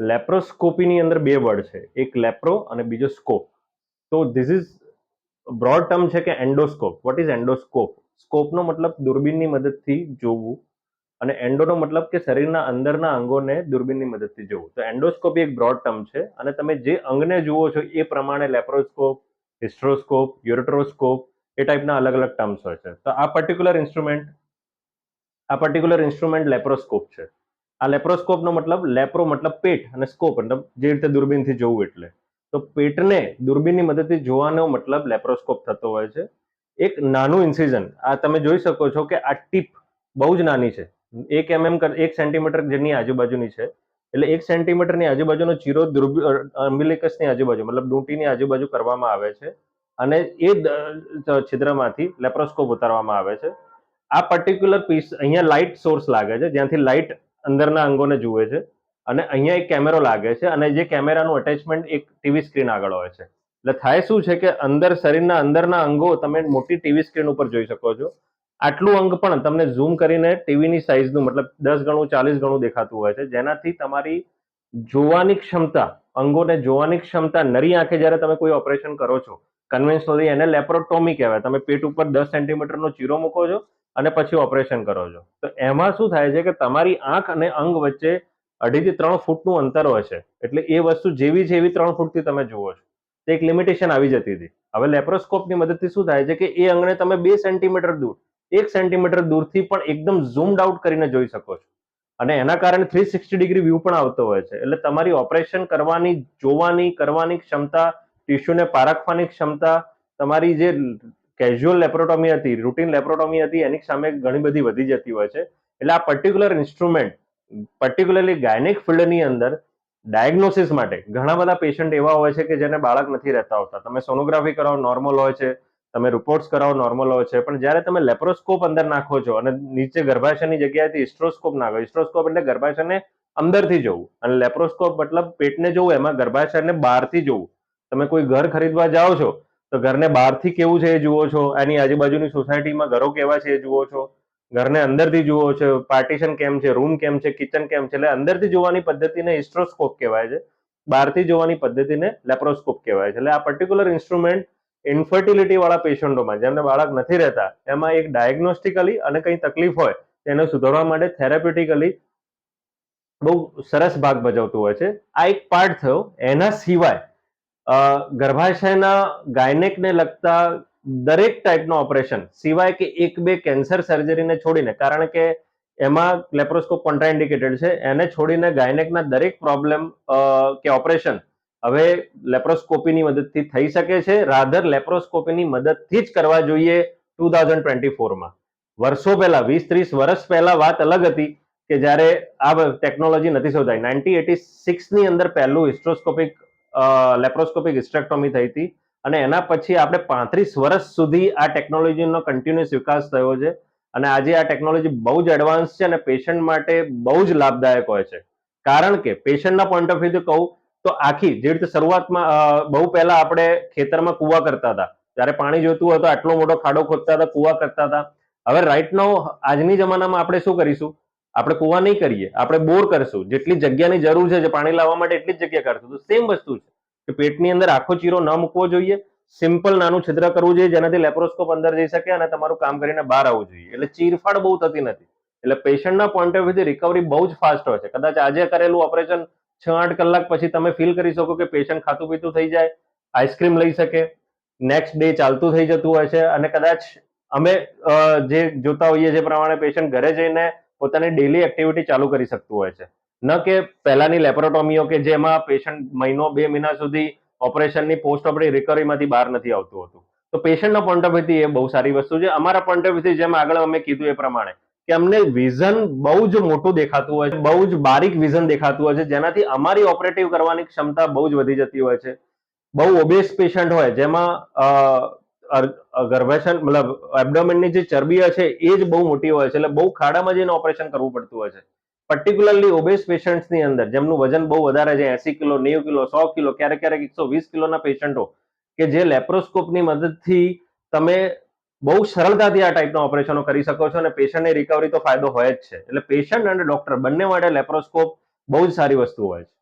લેપ્રોસ્કોપીની અંદર બે વર્ડ છે. એક લેપ્રો અને બીજો સ્કોપ. તો ધીસ ઇઝ બ્રોડ ટર્મ છે કે એન્ડોસ્કોપ. What is એન્ડોસ્કોપ? સ્કોપનો મતલબ દૂરબીનની મદદથી જોવું અને એન્ડોનો મતલબ કે શરીરના અંદરના અંગોને દૂરબીનની મદદથી જોવું. તો એન્ડોસ્કોપી એક બ્રોડ ટર્મ છે અને તમે જે અંગને જુઓ છો એ પ્રમાણે લેપ્રોસ્કોપ, હિસ્ટ્રોસ્કોપ, યુરેટ્રોસ્કોપ એ ટાઈપના અલગ અલગ ટર્મ્સ હોય છે. તો આ પર્ટિક્યુલર ઇન્સ્ટ્રુમેન્ટ આ પર્ટિક્યુલર ઇન્સ્ટ્રુમેન્ટ લેપ્રોસ્કોપ છે. આ લેપ્રોસ્કોપનો મતલબ લેપ્રો મતલબ પેટ અને સ્કોપ, મતલબ જે રીતે દૂરબીનથી જોવું એટલે. તો પેટને દૂરબીનની મદદથી જોવાનો મતલબ લેપ્રોસ્કોપ થતો હોય છે. એક નાનું ઇન્સિઝન આ તમે જોઈ શકો છો કે આ ટીપ બહુ જ નાની છે. એક એમએમ એક સેન્ટીમીટર જેની આજુબાજુની છે. એટલે એક સેન્ટીમીટરની આજુબાજુનો ચીરો અમ્બિલિકસની આજુબાજુ, મતલબ ડૂંટીની આજુબાજુ કરવામાં આવે છે. અને એ છિદ્રમાંથી લેપ્રોસ્કોપ ઉતારવામાં આવે છે. આ પર્ટિક્યુલર પીસ અહીંયા લાઇટ સોર્સ લાગે છે. જ્યાંથી લાઇટ અંદરના અંગોને જુએ છે અને અહીંયા એક કેમેરો લાગે છે અને જે કેમેરાનું અટેચમેન્ટ એક ટીવી સ્ક્રીન આગળ હોય છે. એટલે થાય શું છે કે અંદર શરીરના અંદરના અંગો તમે મોટી ટીવી સ્ક્રીન ઉપર જોઈ શકો છો. આટલું અંગ પણ તમને ઝૂમ કરીને ટીવીની સાઇઝનું મતલબ દસ ગણું, ચાલીસ ગણું દેખાતું હોય છે. જેનાથી તમારી જોવાની ક્ષમતા, અંગોને જોવાની ક્ષમતા નરી આંખે જ્યારે તમે કોઈ ઓપરેશન કરો છો કન્વેન્શનલી એને લેપ્રોટોમી કહેવાય. તમે પેટ ઉપર દસ સેન્ટીમીટરનો ચીરો મૂકો છો અને પછી ઓપરેશન કરો છો. તો એમાં શું થાય છે કે તમારી આંખ અને અંગ વચ્ચે અઢીથી ત્રણ ફૂટનું અંતર હોય છે. એટલે એ વસ્તુ જેવી છે એવી ત્રણ ફૂટથી તમે જુઓ છો. તે એક લિમિટેશન આવી જતી હતી. હવે લેપ્રોસ્કોપની મદદથી શું થાય છે કે એ અંગને તમે બે સેન્ટીમીટર દૂર, એક સેન્ટીમીટર દૂરથી પણ એકદમ ઝૂમડ આઉટ કરીને જોઈ શકો છો. અને એના કારણે થ્રી સિક્સટી ડિગ્રી વ્યૂ પણ આવતો હોય છે. એટલે તમારી ઓપરેશન કરવાની, જોવાની, કરવાની ક્ષમતા ટિશ્યુને પારખવાની ક્ષમતા, તમારી જે કેઝ્યુઅલ લેપ્રોટોમી હતી રૂટીન લેપ્રોટોમી હતી, એની સામે ઘણી બધી વધી જતી હોય છે. એટલે આ પર્ટિક્યુલર ઇન્સ્ટ્રુમેન્ટ પર્ટિક્યુલરલી ગાયનિક ફિલ્ડની અંદર ડાયગ્નોસિસ માટે ઘણા બધા પેશન્ટ એવા હોય છે કે જેને બાળક નથી રહેતા હોતા. તમે સોનોગ્રાફી કરાવો નોર્મલ હોય છે. તમે રિપોર્ટ્સ કરાવો નોર્મલ હોય છે. પણ જ્યારે તમે લેપ્રોસ્કોપ અંદર નાખો છો અને નીચે ગર્ભાશયની જગ્યાએથી ઇસ્ટ્રોસ્કોપ નાખો ઇસ્ટ્રોસ્કોપ એટલે ગર્ભાશયને અંદરથી જોવું. અને લેપ્રોસ્કોપ મતલબ પેટને જોવું, એમાં ગર્ભાશયને બહારથી જોવું. તમે કોઈ ઘર ખરીદવા જાઓ છો તો ઘરને બહારથી કેવું છે એ જુઓ છો? એની આજુબાજુની સોસાયટીમાં ઘરો કેવા છે એ જુઓ છો? ઘરને અંદરથી જુઓ છો? પાર્ટીશન કેમ છે? રૂમ કેમ છે? કિચન કેમ છે? એટલે અંદરથી જોવાની પદ્ધતિને ઇસ્ટ્રોસ્કોપ કહેવાય છે. બહારથી જોવાની પદ્ધતિને લેપ્રોસ્કોપ કહેવાય છે. એટલે આ પર્ટિક્યુલર ઇન્સ્ટ્રુમેન્ટ ઇન્ફર્ટિલિટી વાળા પેશન્ટોમાં, જેમને બાળક નથી રહેતા, એમાં એક ડાયગ્નોસ્ટિકલી અને કંઈ તકલીફ હોય, તેને સુધારવા માટે થેરાપ્યુટિકલી બહુ સરસ ભાગ ભજવતું હોય છે. આ એક પાર્ટ થયો. એના સિવાય ગર્ભાશયના ગાયનેકને લગતા દરેક ટાઈપનું ઓપરેશન સિવાય કે એક બે કેન્સર સર્જરીને છોડીને, કારણ કે એમાં લેપ્રોસ્કોપ કોન્ટ્રાઇન્ડિકેટેડ છે, એને છોડીને ગાયનેકના દરેક પ્રોબ્લેમ કે ઓપરેશન હવે લેપ્રોસ્કોપીની મદદથી થઈ શકે છે રાધર લેપ્રોસ્કોપીની મદદથી જ કરવા જોઈએ ટુ થાઉઝન્ડ ટ્વેન્ટી ફોરમાં વર્ષો પહેલા, વીસ ત્રીસ વર્ષ પહેલા વાત અલગ હતી કે જ્યારે આ ટેકનોલોજી નથી શોધાઈ. નાઇન્ટી એટી સિક્સની અંદર પહેલું હિસ્ટ્રોસ્કોપિક લેપ્રોસ્કોપિક હિસ્ટ્રેક્ટોમી થઈ હતી અને એના પછી આપણે પાંત્રીસ વર્ષ સુધી આ ટેકનોલોજીનો કન્ટિન્યુઅસ વિકાસ થયો છે અને આજે આ ટેકનોલોજી બહુ જ એડવાન્સ છે અને પેશન્ટ માટે બહુ જ લાભદાયક હોય છે. કારણ કે પેશન્ટના પોઈન્ટ ઓફ વ્યૂથી કહું તો આખી જે રીતે શરૂઆતમાં બહુ પહેલા આપણે ખેતરમાં કૂવા કરતા હતા. જ્યારે પાણી જોતું હોય તો આટલો મોટો ખાડો ખોદતા હતા, કૂવા કરતા હતા. હવે રાઈટ નો આજની જમાનામાં આપણે શું કરીશું? આપણે કૂવા નહીં કરીએ, આપણે બોર કરશું. જેટલી જગ્યાની જરૂર છે, જે પાણી લાવવા માટે એટલી જ જગ્યા કરશું તો સેમ વસ્તુ છે કે પેટની અંદર આખો ચીરો ન મૂકવો જોઈએ. સિમ્પલ નાનું છિદ્ર કરવું જોઈએ, જેનાથી લેપ્રોસ્કોપ અંદર જઈ શકે અને તમારું કામ કરીને બહાર આવવું જોઈએ. એટલે ચીરફાડ બહુ થતી નથી. એટલે પેશન્ટના પોઈન્ટ ઓફ વ્યૂથી રિકવરી બહુ જ ફાસ્ટ હોય છે. કદાચ આજે કરેલું ઓપરેશન છ આઠ કલાક પછી તમે ફીલ કરી શકો કે પેશન્ટ ખાતું પીતું થઈ જાય આઈસ્ક્રીમ લઈ શકે નેક્સ્ટ ડે ચાલતું થઈ જતું હોય છે. અને કદાચ અમે જે જોતા હોઈએ, જે પ્રમાણે પેશન્ટ ઘરે જઈને પોતાની ડેલી એક્ટિવિટી ચાલુ કરી શકતું હોય છે. ન કે પહેલાની લેપરોટોમીઓ કે જેમાં પેશન્ટ મહિનો, બે મહિના સુધી ઓપરેશનની પોસ્ટ ઓપરેટિવ રિકવરીમાંથી બહાર નથી આવતું હતું. તો પેશન્ટના પોઈન્ટ ઓફ વ્યૂથી એ બહુ સારી વસ્તુ છે. અમારા પોઈન્ટ ઓફ વ્યૂથી જેમ આગળ અમે કીધું એ પ્રમાણે કે અમને વિઝન બહુ જ મોટું દેખાતું હોય છે, બહુ જ બારીક વિઝન દેખાતું હોય છે, જેનાથી અમારી ઓપરેટિવ કરવાની ક્ષમતા બહુ જ વધી જતી હોય છે. બહુ ઓબેસ પેશન્ટ હોય, જેમાં ગર્ભાશય, મતલબ એબડોમેનની જે ચરબી હોય છે એ જ બહુ મોટી હોય છે. એટલે બહુ ખાડામાં જઈને ઓપરેશન કરવું પડતું હોય છે. પર્ટિક્યુલરલી ઓબેસ પેશન્ટ્સની અંદર, જેમનું વજન બહુ વધારે છે, એસી કિલો, નેવું કિલો, સો કિલો, ક્યારેક ક્યારેક એકસો વીસ કિલોના પેશન્ટો કે જે લેપ્રોસ્કોપની મદદથી તમે બહુ સરળતાથી આ ટાઈપના ઓપરેશનો કરી શકો છો અને પેશન્ટની રિકવરી તો ફાયદો હોય જ છે. એટલે પેશન્ટ અને ડોક્ટર બંને માટે લેપ્રોસ્કોપ બહુ જ સારી વસ્તુ હોય છે.